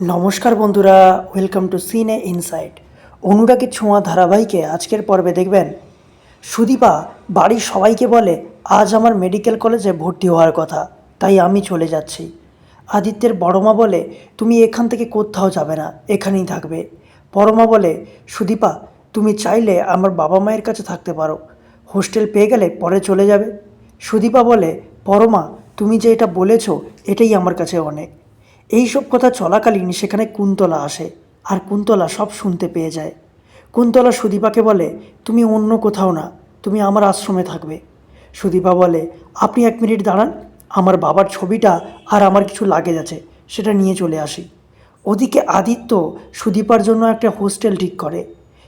নমস্কার বন্ধুরা welcome to সিনে ইনসাইট অনুরাগের ছোঁয়া ধারাবাহিকে আজকের পর্বে দেখবেন, সুদীপা, বাড়ির সবাইকে বলে, আজ আমার মেডিকেল কলেজে ভর্তি হওয়ার কথা, তাই আমি চলে যাচ্ছি। আদিত্যের বড় মা বলে, তুমি এখান থেকে কোথাও যাবে না, এখানেই থাকবে। বড় মা বলে, সুদীপা, তুমি চাইলে আমার বাবা মায়ের কাছে থাকতে পারো হোস্টেল পেয়ে গেলে পরে চলে যাবে। সুদীপা বলে পরমা তুমি যে এটা বলেছ, এটাই আমার কাছে অনেক। এই সব কথা চলাকালীন সেখানে কুন্তলা আসে আর কুন্তলা সব শুনতে পেয়ে যায়। কুন্তলা সুদীপাকে বলে, তুমি অন্য কোথাও না, তুমি আমার আশ্রমে থাকবে। সুদীপা বলে, আপনি এক মিনিট দাঁড়ান, আমার বাবার ছবিটা আর আমার কিছু লাগেজ আছে, সেটা নিয়ে চলে আসি। ওদিকে আদিত্য সুদীপার জন্য একটা হোস্টেল ঠিক করে।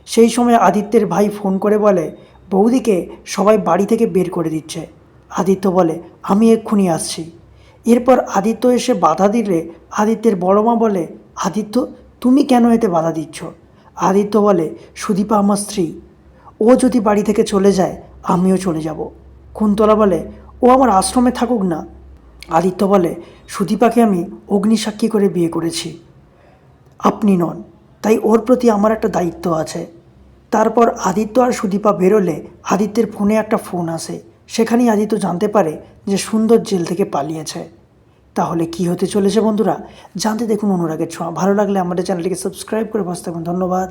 সেই সময় আদিত্যের ভাই ফোন করে বলে, বৌদিকে সবাই বাড়ি থেকে বের করে দিচ্ছে। আদিত্য বলে, আমি এক্ষুনি আসছি। এরপর আদিত্য এসে বাধা দিলে আদিত্যের বড় মা বলে, আদিত্য, তুমি কেন এতে বাধা দিচ্ছ? আদিত্য বলে, সুদীপা আমার স্ত্রী। ও যদি বাড়ি থেকে চলে যায়, আমিও চলে যাব। কুন্তলা বলে, ও আমার আশ্রমে থাকুক না। আদিত্য বলে, সুদীপাকে আমি অগ্নিসাক্ষী করে বিয়ে করেছি। আপনি নন, তাই ওর প্রতি আমার একটা দায়িত্ব আছে। তারপর আদিত্য আর সুদীপা বেরোলে আদিত্যের ফোনে একটা ফোন আসে। সেখানেই আদিত্য জানতে পারে যে সুন্দর জেল থেকে পালিয়েছে। তাহলে কি হতে চলেছে বন্ধুরা? জানতে দেখুন অনুরাগের ছোঁয়া। ভালো লাগলে আমাদের চ্যানেলটিকে সাবস্ক্রাইব করে বসতে থাকুন। ধন্যবাদ।